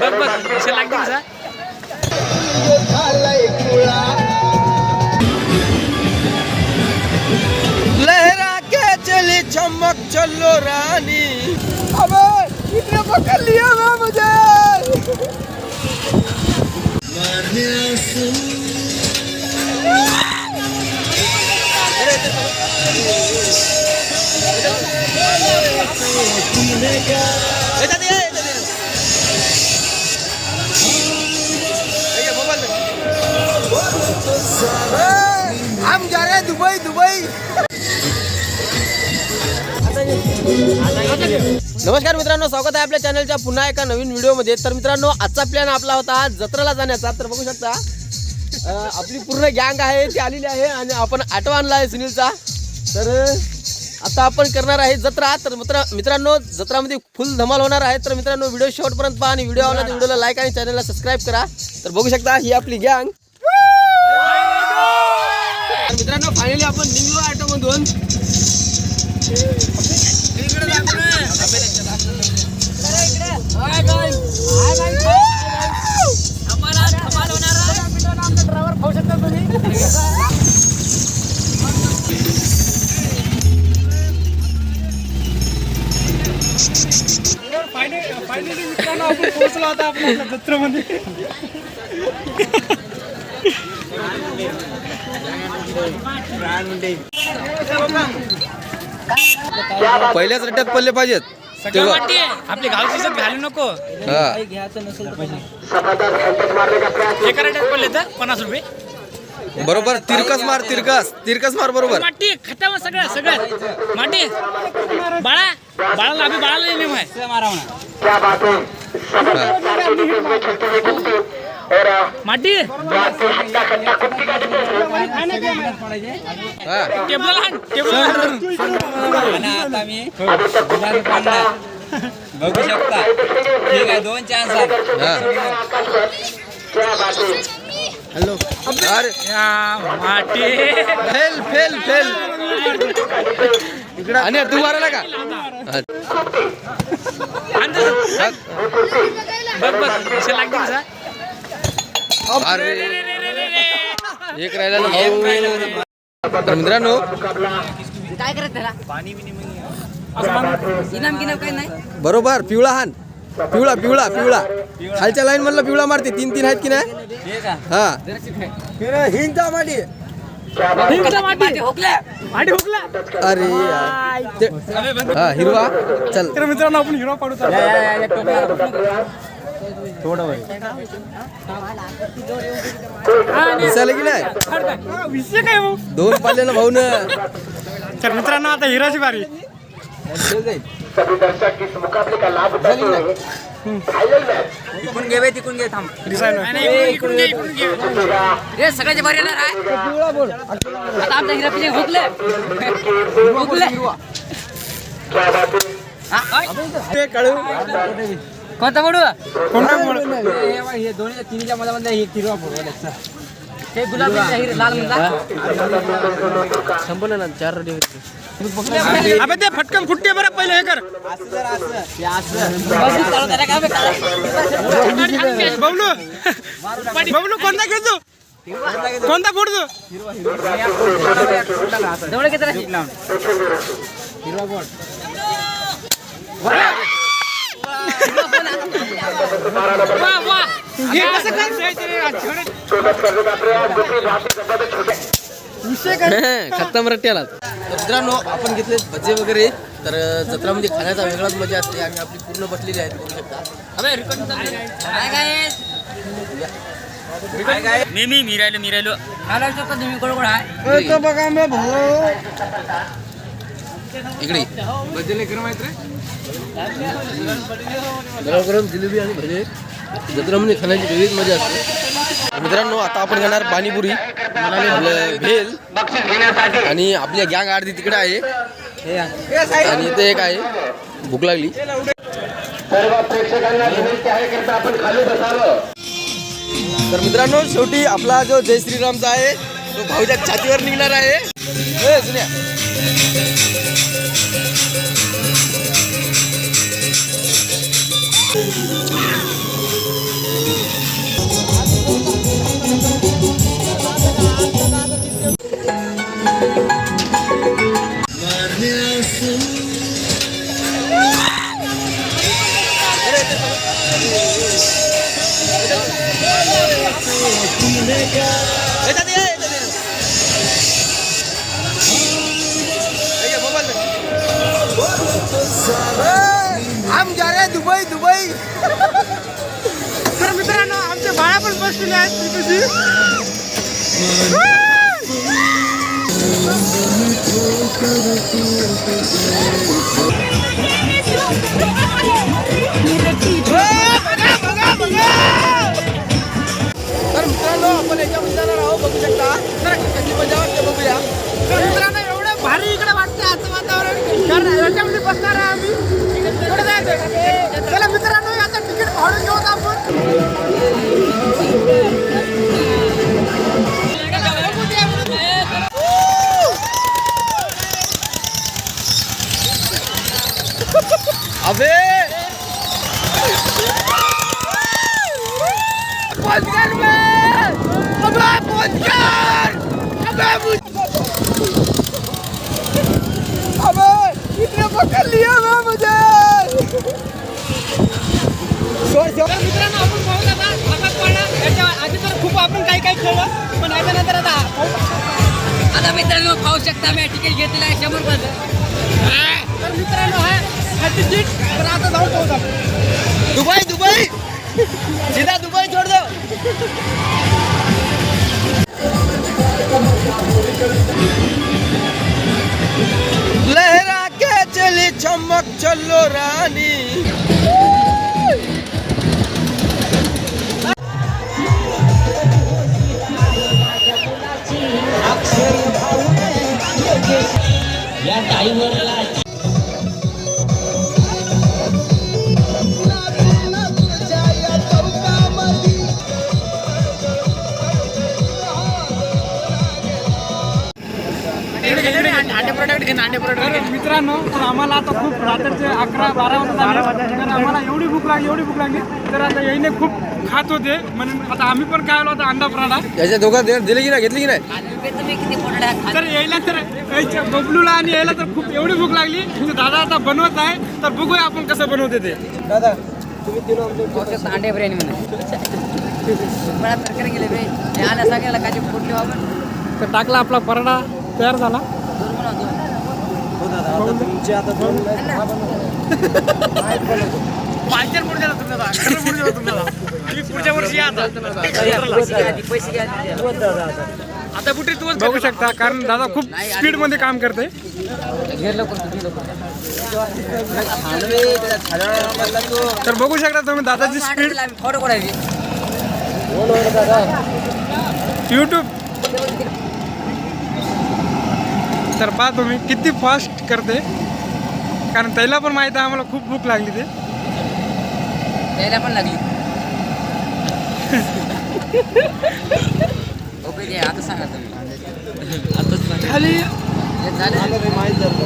बघ बघ कशा लागते कसा लहरा के चली चमक चलो रानी। अबे इतने पकड़ लिया ना मुझे। हम जा रहे हैं दुबई दुबई नमस्कार मित्रांनो स्वागत आहे आपल्या चॅनलच्या पुन्हा एका नवीन व्हिडिओमध्ये तर मित्रांनो आजचा प्लॅन आपला होता जत्रेला जाण्याचा. तर बघू शकता आपली पूर्ण गँग आहे ती आलेली आहे आणि आपण आठवा आणला आहे सुनीलचा. तर आता आपण करणार आहे जत्रा. तर मित्र मित्रांनो जत्रामध्ये फुल धमाल होणार आहे. तर मित्रांनो व्हिडिओ शेवटपर्यंत पहा आणि व्हिडिओ आवडला तर व्हिडिओला लाईक आणि चॅनलला सबस्क्राईब करा. तर बघू शकता ही आपली गँग मित्रांनो फायनली आपण निघलो ऑटोमधून फायनली मित्रांनो आपण पोहोचलो होता आपल्या जत्रेमध्ये पहिल्याच रट्ट्यात पडले पाहिजेत. सगळं वाटते आपली गावची इज्जत घालू नको. हा. एका रेट्यात पडले तर पन्नास रुपये. बरोबर तिरकस मार तिरकस तिरकस मार बरोबर. माटी खतम सगळं सगळं. माटी. बाळा बाळाला आम्ही बाळाला नेम आहे. माटी. हा. टेबल आण टेबल. आता मी बघू शकता. ठीक आहे दोन चान्स आहेत. हा. हॅलो. अरे. माटी. Fail fail fail. इकडं. आणि तू मारायला का. बघ बघ अरे. एक राहिला ना तर मित्रांनो काय करत त्याला इनाम गिनाम काही नाही? बरोबर पिवळा हान. पिवळा पिवळा पिवळा. खालच्या लाईन मधला पिवळा मारते. तीन तीन आहेत की नाही? हा हिंचा माटी. अरे हा हिरवा. चल. तर मित्रांनो आपण हिरो पाडू दिसायला की नाही? भाऊ दोन पाले ना भाऊ ना तर मित्रांनो आता हिराची बारी. तिकून घे बे, तिकून घे थांब। इकडून घे, इकडून घे. हे सगळ्याचे बरे येणार आहे। आता आमच्या हिरा पिजे हुकले। हुकले। कोणता पडू? हे दोन्ही तिन्हीच्या मध्ये हे तिरवा फोडवा ते गुलाबी हिरा लाल म्हणला संपलं ना चार रेडी अबे ते फटकन फुटते बरं पहिले हे कर बघू चालू त्याला काय बे, काय? बबलू बबलू कोणता खेळतो कोणता फोडतो जवळ किती रे? वा वा हे कसं करायचं रे? खत्तम रट्ट्याला मित्रांनो आपण घेतले भजे वगैरे. तर जत्रामध्ये खाण्याचा वेगळाच मजा असते. आणि आपली पूर्ण बसलेली आहे बघू शकता. मी मी मी राहिलो मी राहिलो. मला विचारतो तुम्ही कोण कोण आहे इकडे. गरम गरम जिलेबी आणि भजे. जत्रामध्ये खाण्याची वेगळीच मजा असते. मित्रांनो आता आपण घेणार पाणीपुरी आपलं भेल आणि आपली गँग आरती तिकडे आहे. आणि इथे एक आहे भूक लागली. सर्व प्रेक्षकांना विनंती आहे आपण खाली बसावं तर मित्रांनो शेवटी आपला जो जय श्रीरामचा आहे तो भाऊच्या छातीवर निघणार आहे. मित्रांनो आता तिकीट फाडून घेऊन अबे! तर मित्रांनो आपण पाहू आता भागात पडला. याच्या आधी तर खूप आपण काही काही खेळलं पण याच्यानंतर आता आता मित्रांनो पाहू शकता मी तिकीट घेतलेलं आहे शंभर तर मित्रांनो हा हा तिकीट तर आता जाऊन पाहू आपण दुबई दुबई सीधा दुबई छोड़ दो. लहरा के चली चमक चलो रानी. तर मित्रांनो तर आम्हाला आता खूप रात्रीचे अकरा बारा वाजता झाले. तर आम्हाला एवढी भूक लागली एवढी भूक लागली. तर आता याईने खूप खात होते. म्हणून आता आम्ही पण काय आलो आता अंडा पराठा. याच्या दोघं दे- दिले की नाही घेतली की नाही? तर यायला तर बबलूला आणि यायला तर खूप एवढी भूक लागली. दादा आता बनवत आहे. तर बघूया आपण कसं बनवते ते. दादा तुम्ही बिर्याणी म्हणून. गेले हे तर टाकला आपला पराठा तयार झाला. हो दादा आता तुमचे आता दोन पाचशे पुढच्या तुम्हाला. खरं पुढच्या तुम्हाला. तुम्ही पुढच्या वर्षी या आता. कुठे तू बघू शकता कारण दादा खूप स्पीडमध्ये काम करते. तर बघू शकता तुम्ही दादाची स्पीड. फोटो काढायची. दादा. युट्यूब तर पहा तुम्ही किती फास्ट करते. कारण त्याला पण माहिती आहे आम्हाला खूप भूक लागली ते. द्यायला पण लागली. ओके आता सांगा तुम्ही. खाली. हे झालं? माहीत झालं.